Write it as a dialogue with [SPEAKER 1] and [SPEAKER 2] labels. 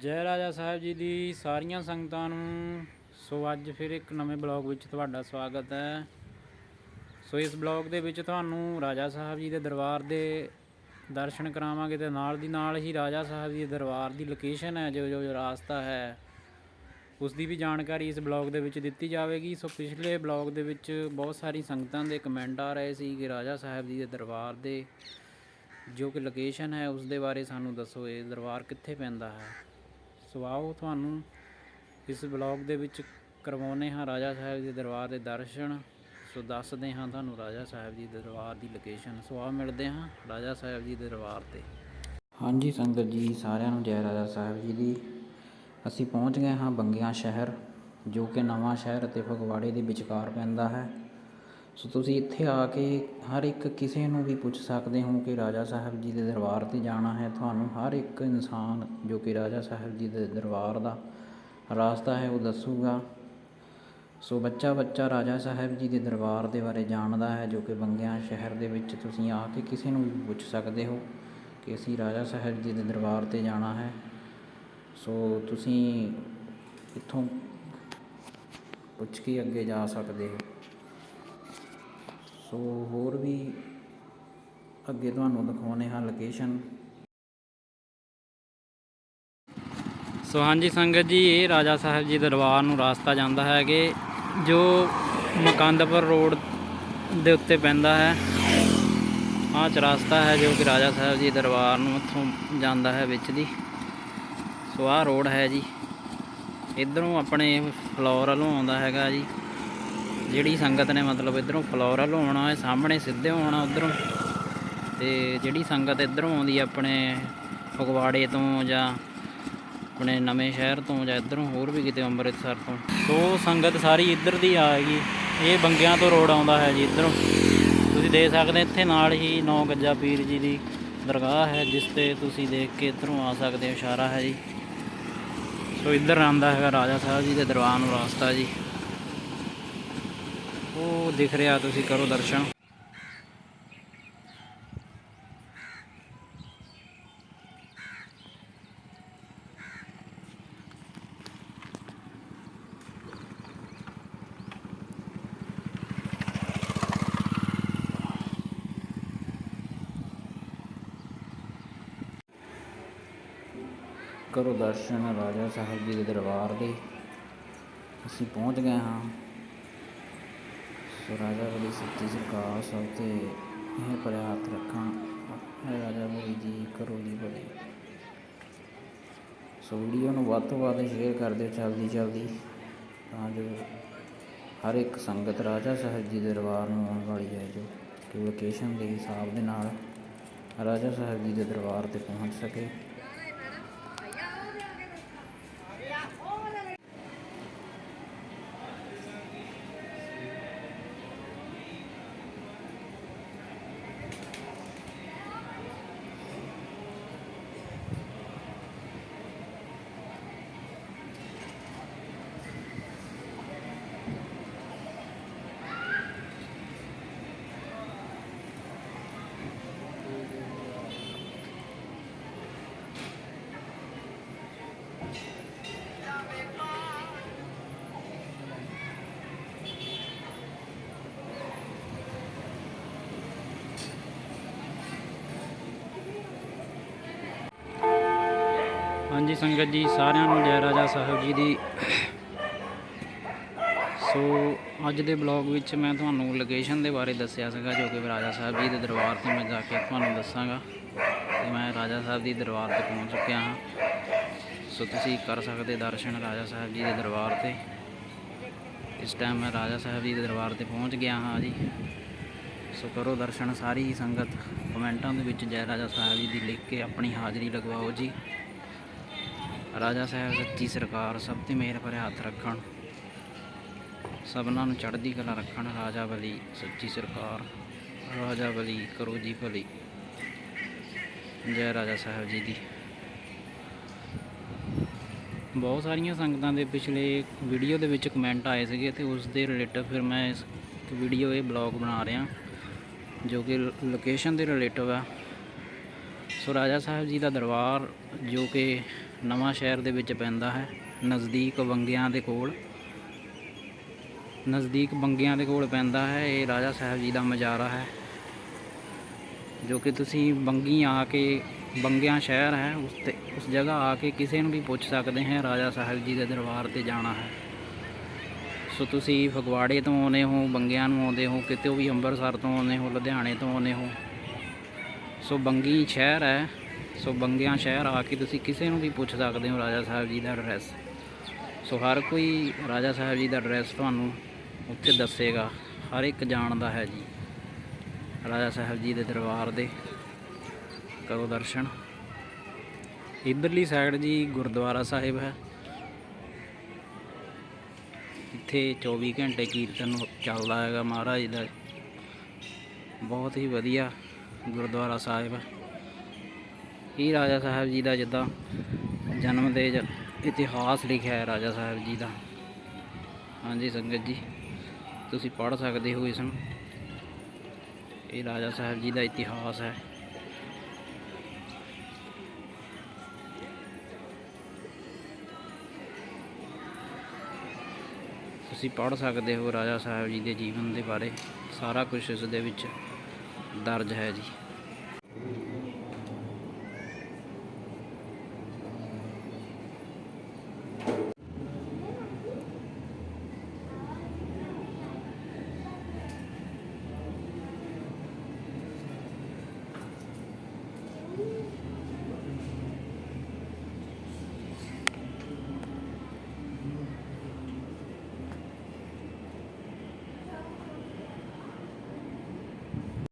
[SPEAKER 1] ਜੈ ਰਾਜਾ ਸਾਹਿਬ ਜੀ ਦੀ ਸਾਰੀਆਂ ਸੰਗਤਾਂ ਨੂੰ ਸੋ ਅੱਜ ਫਿਰ ਇੱਕ ਨਵੇਂ ਬਲੌਗ ਵਿੱਚ ਤੁਹਾਡਾ ਸਵਾਗਤ ਹੈ। ਸੋ ਇਸ ਬਲੌਗ ਦੇ ਵਿੱਚ ਤੁਹਾਨੂੰ ਰਾਜਾ ਸਾਹਿਬ ਜੀ ਦੇ ਦਰਬਾਰ ਦੇ ਦਰਸ਼ਨ ਕਰਾਵਾਂਗੇ ਤੇ ਨਾਲ ਦੀ ਨਾਲ ਹੀ ਰਾਜਾ ਸਾਹਿਬ ਜੀ ਦੇ ਦਰਬਾਰ ਦੀ ਲੋਕੇਸ਼ਨ ਹੈ, ਜੋ ਜੋ ਰਾਸਤਾ ਹੈ ਉਸ ਦੀ ਵੀ ਜਾਣਕਾਰੀ ਇਸ ਬਲੌਗ ਦੇ ਵਿੱਚ ਦਿੱਤੀ ਜਾਵੇਗੀ। ਸੋ ਪਿਛਲੇ ਬਲੌਗ ਦੇ ਵਿੱਚ ਬਹੁਤ ਸਾਰੀ ਸੰਗਤਾਂ ਦੇ ਕਮੈਂਟ ਆ ਰਹੇ ਸੀ ਕਿ ਰਾਜਾ ਸਾਹਿਬ ਜੀ ਦੇ ਦਰਬਾਰ ਦੇ ਜੋ ਕਿ ਲੋਕੇਸ਼ਨ ਹੈ, ਉਸ ਦੇ ਬਾਰੇ ਸਾਨੂੰ ਦੱਸੋ, ਇਹ ਦਰਬਾਰ ਕਿੱਥੇ ਪੈਂਦਾ ਹੈ? ਸੋ ਆਓ ਤੁਹਾਨੂੰ ਇਸ ਬਲੌਗ ਦੇ ਵਿੱਚ ਕਰਵਾਉਨੇ ਹਾਂ ਰਾਜਾ ਸਾਹਿਬ ਦੇ ਦਰਬਾਰ ਦੇ ਦਰਸ਼ਨ। ਸੋ ਦੱਸਦੇ ਹਾਂ ਤੁਹਾਨੂੰ ਰਾਜਾ ਸਾਹਿਬ ਜੀ ਦੇ ਦਰਬਾਰ ਦੀ ਲੋਕੇਸ਼ਨ ਸੋ ਆਓ ਮਿਲਦੇ ਹਾਂ ਰਾਜਾ ਸਾਹਿਬ ਜੀ ਦੇ ਦਰਬਾਰ ਤੇ। ਹਾਂਜੀ ਸੰਗਤ ਜੀ, ਸਾਰਿਆਂ ਨੂੰ ਜੈ ਰਾਜਾ ਸਾਹਿਬ ਜੀ ਦੀ। ਅਸੀਂ ਪਹੁੰਚ ਗਏ ਹਾਂ ਬੰਗਿਆਂ ਸ਼ਹਿਰ, ਜੋ ਕਿ ਨਵਾਂ ਸ਼ਹਿਰ ਅਤੇ ਫਗਵਾੜੇ ਦੇ ਵਿਚਕਾਰ ਪੈਂਦਾ ਹੈ। ਸੋ ਤੁਸੀਂ ਇੱਥੇ ਆ ਕੇ ਹਰ ਇੱਕ ਕਿਸੇ ਨੂੰ ਵੀ ਪੁੱਛ ਸਕਦੇ ਹੋ ਕਿ ਰਾਜਾ ਸਾਹਿਬ ਜੀ ਦੇ ਦਰਬਾਰ ਤੇ ਜਾਣਾ ਹੈ। ਤੁਹਾਨੂੰ ਹਰ ਇੱਕ ਇਨਸਾਨ ਜੋ ਕਿ ਰਾਜਾ ਸਾਹਿਬ ਜੀ ਦੇ ਦਰਬਾਰ ਦਾ ਰਾਸਤਾ ਹੈ ਉਹ ਦੱਸੂਗਾ। ਸੋ ਬੱਚਾ ਬੱਚਾ ਰਾਜਾ ਸਾਹਿਬ ਜੀ ਦੇ ਦਰਬਾਰ ਦੇ ਬਾਰੇ ਜਾਣਦਾ ਹੈ ਜੋ ਕਿ ਬੰਗਿਆ ਸ਼ਹਿਰ ਦੇ ਵਿੱਚ ਤੁਸੀਂ ਆ ਕੇ ਕਿਸੇ ਨੂੰ ਵੀ ਪੁੱਛ ਸਕਦੇ ਹੋ ਕਿ ਅਸੀਂ ਰਾਜਾ ਸਾਹਿਬ ਜੀ ਦੇ ਦਰਬਾਰ ਤੇ ਜਾਣਾ ਹੈ। ਸੋ ਤੁਸੀਂ ਇੱਥੋਂ ਪੁੱਛ ਕੇ ਅੱਗੇ ਜਾ ਸਕਦੇ ਹੋ। ਸੋ ਹੋਰ ਵੀ ਅੱਗੇ ਤੁਹਾਨੂੰ ਦਿਖਾਉਣੇ ਹਾਂ ਲੋਕੇਸ਼ਨ ਸੋ ਹਾਂਜੀ ਸੰਗਤ ਜੀ, ਇਹ ਰਾਜਾ ਸਾਹਿਬ ਜੀ ਦਰਬਾਰ ਨੂੰ ਰਾਸਤਾ ਜਾਂਦਾ ਹੈ ਕਿ ਜੋ ਮਕੰਦਪੁਰ ਰੋਡ ਦੇ ਉੱਤੇ ਪੈਂਦਾ ਹੈ, ਆਹ ਚ ਰਸਤਾ ਹੈ ਜੋ ਕਿ ਰਾਜਾ ਸਾਹਿਬ ਜੀ ਦਰਬਾਰ ਨੂੰ ਉੱਥੋਂ ਜਾਂਦਾ ਹੈ ਵਿੱਚ ਦੀ। ਸੋ ਆਹ ਰੋਡ ਹੈ ਜੀ। ਇਧਰੋਂ ਆਪਣੇ ਫਲੋਰ ਵੱਲੋਂ ਆਉਂਦਾ ਹੈਗਾ ਜੀ। ਜਿਹੜੀ ਸੰਗਤ ਨੇ ਮਤਲਬ ਇਧਰੋਂ ਫਲੋਰਲ ਹੋਣਾ ਹੈ ਸਾਹਮਣੇ ਸਿੱਧੇ ਹੋਣਾ ਉਧਰੋਂ। ਤੇ ਜਿਹੜੀ ਸੰਗਤ ਇਧਰੋਂ ਆਉਂਦੀ ਆਪਣੇ ਫਗਵਾੜੇ ਤੋਂ ਜਾਂ ਆਪਣੇ ਨਵੇਂ ਸ਼ਹਿਰ ਤੋਂ ਜਾਂ ਇਧਰੋਂ ਹੋਰ ਵੀ ਕਿਤੇ ਅੰਮ੍ਰਿਤਸਰ ਤੋਂ। ਸੋ ਸੰਗਤ ਸਾਰੀ ਇੱਧਰ ਦੀ ਆਏਗੀ ਇਹ ਬੰਗਿਆਂ ਤੋਂ ਰੋਡ ਆਉਂਦਾ ਹੈ ਜੀ ਇਧਰੋਂ। ਤੁਸੀਂ ਦੇਖ ਸਕਦੇ ਇੱਥੇ ਨਾਲ ਹੀ ਨੌ ਗੱਜਾ ਪੀਰ ਜੀ ਦੀ ਦਰਗਾਹ ਹੈ, ਜਿਸ ਤੇ ਤੁਸੀਂ ਦੇਖ ਕੇ ਇਧਰੋਂ ਆ ਸਕਦੇ ਹੋ, ਇਸ਼ਾਰਾ ਹੈ ਜੀ। ਸੋ ਇੱਧਰ ਆਉਂਦਾ ਹੈਗਾ ਰਾਜਾ ਸਾਹਿਬ ਜੀ ਦੇ ਦਰਬਾਰ ਨੂੰ ਰਸਤਾ ਜੀ। ਉਹ ਦਿਖ ਰਿਹਾ, ਤੁਸੀਂ ਕਰੋ ਦਰਸ਼ਨ। ਕਰੋ ਦਰਸ਼ਨ ਰਾਜਾ ਸਾਹਿਬ ਜੀ ਦੇ ਦਰਬਾਰ ਦੇ। ਅਸੀਂ ਪਹੁੰਚ ਗਏ ਹਾਂ। ਸੋ ਰਾਜਾ ਬਲੀ ਸੱਚੀ ਸਰਕਾਰ ਸਭ ਤੇ ਇਹ ਪਰਿਆ ਰੱਖਾਂ ਰਾਜਾ ਬਲੀ ਜੀ ਕਰੋ ਜੀ ਬਲੀ ਸੋ ਵੀਡੀਓ ਨੂੰ ਵੱਧ ਤੋਂ ਵੱਧ ਸ਼ੇਅਰ ਕਰ ਦਿਓ ਜਲਦੀ ਜਲਦੀ ਤਾਂ ਜੋ ਹਰ ਇੱਕ ਸੰਗਤ ਰਾਜਾ ਸਾਹਿਬ ਜੀ ਦੇ ਦਰਬਾਰ ਨੂੰ ਆਉਣ ਵਾਲੀ ਹੈ ਜੋ ਕਿ ਲੋਕੇਸ਼ਨ ਦੇ ਹਿਸਾਬ ਦੇ ਨਾਲ ਰਾਜਾ ਸਾਹਿਬ ਜੀ ਦੇ ਦਰਬਾਰ ਤੇ ਪਹੁੰਚ ਸਕੇ ਹਾਂਜੀ ਸੰਗਤ ਜੀ, ਸਾਰਿਆਂ ਨੂੰ ਜੈ ਰਾਜਾ ਸਾਹਿਬ ਜੀ ਦੀ। ਸੋ ਅੱਜ ਦੇ ਬਲੌਗ ਵਿੱਚ ਮੈਂ ਤੁਹਾਨੂੰ ਲੋਕੇਸ਼ਨ ਦੇ ਬਾਰੇ ਦੱਸਿਆ ਸੀਗਾ, ਜੋ ਕਿ ਰਾਜਾ ਸਾਹਿਬ ਜੀ ਦੇ ਦਰਬਾਰ ਤੇ ਮੈਂ ਜਾ ਕੇ ਤੁਹਾਨੂੰ ਦੱਸਾਂਗਾ। ਤੇ ਮੈਂ ਰਾਜਾ ਸਾਹਿਬ ਦੀ ਦਰਬਾਰ ਤੇ ਪਹੁੰਚ ਚੁੱਕਿਆ ਹਾਂ। ਸੋ ਤੁਸੀਂ ਕਰ ਸਕਦੇ ਦਰਸ਼ਨ ਰਾਜਾ ਸਾਹਿਬ ਜੀ ਦੇ ਦਰਬਾਰ ਤੇ। ਇਸ ਟਾਈਮ ਮੈਂ ਰਾਜਾ ਸਾਹਿਬ ਜੀ ਦੇ ਦਰਬਾਰ ਤੇ ਪਹੁੰਚ ਗਿਆ ਹਾਂ ਜੀ। ਸੋ ਕਰੋ ਦਰਸ਼ਨ ਸਾਰੀ ਹੀ ਸੰਗਤ। ਕਮੈਂਟਾਂ ਦੇ ਵਿੱਚ ਜੈ ਰਾਜਾ ਸਾਹਿਬ ਜੀ ਦੀ ਲਿਖ ਕੇ ਆਪਣੀ ਹਾਜ਼ਰੀ ਲਗਵਾਓ ਜੀ। ਰਾਜਾ ਸਾਹਿਬ ਸੱਚੀ ਸਰਕਾਰ ਸਭ ਤੇ ਮਿਹਰ ਭਰੇ ਹੱਥ ਰੱਖਣ। ਸਭਨਾਂ ਨੂੰ ਚੜ੍ਹਦੀ ਕਲਾ ਰੱਖਣ, ਰਾਜਾ ਬਲੀ ਸੱਚੀ ਸਰਕਾਰ, ਰਾਜਾ ਬਲੀ ਕਰੋ ਜੀ ਭਲੀ। ਜੈ ਰਾਜਾ ਸਾਹਿਬ ਜੀ ਦੀ। ਬਹੁਤ ਸਾਰੀਆਂ ਸੰਗਤਾਂ ਦੇ ਪਿਛਲੇ ਵੀਡੀਓ ਦੇ ਵਿੱਚ ਕਮੈਂਟ ਆਏ ਸੀਗੇ ਤੇ ਉਸ ਦੇ ਰਿਲੇਟਿਵ ਫਿਰ ਮੈਂ ਇਸ ਵੀਡੀਓ ਇਹ ਬਲੌਗ ਬਣਾ ਰਿਹਾ, ਜੋ ਕਿ ਲੋਕੇਸ਼ਨ ਦੇ ਰਿਲੇਟਿਵ ਆ। ਸੋ ਰਾਜਾ ਸਾਹਿਬ ਜੀ ਦਾ ਦਰਬਾਰ ਜੋ ਕਿ ਨਵਾਂ ਸ਼ਹਿਰ ਦੇ ਵਿੱਚ ਪੈਂਦਾ ਹੈ, ਨਜ਼ਦੀਕ ਬੰਗਿਆਂ ਦੇ ਕੋਲ। ਨਜ਼ਦੀਕ ਬੰਗਿਆਂ ਦੇ ਕੋਲ ਪੈਂਦਾ ਹੈ, ਇਹ ਰਾਜਾ ਸਾਹਿਬ ਜੀ ਦਾ ਮਜਾਰਾ ਹੈ, ਜੋ ਕਿ ਤੁਸੀਂ ਬੰਗੀ ਆ ਕੇ ਬੰਗਿਆਂ ਸ਼ਹਿਰ ਹੈ, ਉਸ ਤੇ, ਉਸ ਜਗ੍ਹਾ ਆ ਕੇ ਕਿਸੇ ਨੂੰ ਵੀ ਪੁੱਛ ਸਕਦੇ ਹੈ, ਰਾਜਾ ਸਾਹਿਬ ਜੀ ਦੇ ਦਰਬਾਰ ਤੇ ਜਾਣਾ ਹੈ। ਸੋ ਤੁਸੀਂ ਫਗਵਾੜੇ ਤੋਂ ਆਉਂਦੇ ਹੋ, ਬੰਗਿਆਂ ਨੂੰ ਆਉਂਦੇ ਹੋ, ਕਿਤੇ ਵੀ ਅੰਮ੍ਰਿਤਸਰ ਤੋਂ ਆਉਂਦੇ ਹੋ, ਲੁਧਿਆਣੇ ਤੋਂ ਆਉਂਦੇ ਹੋ ਸੋ ਬੰਗੀ ਸ਼ਹਿਰ ਹੈ। ਸੋ ਬੰਗਿਆਂ ਸ਼ਹਿਰ ਆ ਕੇ ਤੁਸੀਂ ਕਿਸੇ ਨੂੰ ਵੀ ਪੁੱਛ ਸਕਦੇ ਹੋ ਰਾਜਾ ਸਾਹਿਬ ਜੀ ਦਾ ਐਡਰੈਸ ਸੋ ਹਰ ਕੋਈ ਰਾਜਾ ਸਾਹਿਬ ਜੀ ਦਾ ਐਡਰੈਸ ਤੁਹਾਨੂੰ ਉੱਥੇ ਦੱਸੇਗਾ। ਹਰ ਇੱਕ ਜਾਣਦਾ ਹੈ ਜੀ ਰਾਜਾ ਸਾਹਿਬ ਜੀ ਦੇ ਦਰਬਾਰ ਦੇ। ਕਰੋ ਦਰਸ਼ਨ। ਇਧਰਲੀ ਸਾਈਡ ਜੀ ਗੁਰਦੁਆਰਾ ਸਾਹਿਬ ਹੈ। ਇੱਥੇ 24 ਘੰਟੇ ਕੀਰਤਨ ਚੱਲਦਾ ਹੈਗਾ ਮਹਾਰਾਜ ਜੀ ਦਾ। ਬਹੁਤ ਹੀ ਵਧੀਆ ਗੁਰਦੁਆਰਾ ਸਾਹਿਬ। ਹੈ ਇਹ ਰਾਜਾ ਸਾਹਿਬ ਜੀ ਦਾ ਜਿੱਦਾਂ ਜਨਮ ਦੇ ਇਤਿਹਾਸ ਲਿਖਿਆ ਹੈ ਰਾਜਾ ਸਾਹਿਬ ਜੀ ਦਾ। ਹਾਂਜੀ ਸੰਗਤ ਜੀ, ਤੁਸੀਂ ਪੜ੍ਹ ਸਕਦੇ ਹੋ ਇਸ ਨੂੰ। ਇਹ ਰਾਜਾ ਸਾਹਿਬ ਜੀ ਦਾ ਇਤਿਹਾਸ ਹੈ। ਤੁਸੀਂ ਪੜ੍ਹ ਸਕਦੇ ਹੋ ਰਾਜਾ ਸਾਹਿਬ ਜੀ ਦੇ ਜੀਵਨ ਦੇ ਬਾਰੇ। ਸਾਰਾ ਕੁਝ ਇਸ ਦੇ ਵਿੱਚ ਦਰਜ ਹੈ ਜੀ।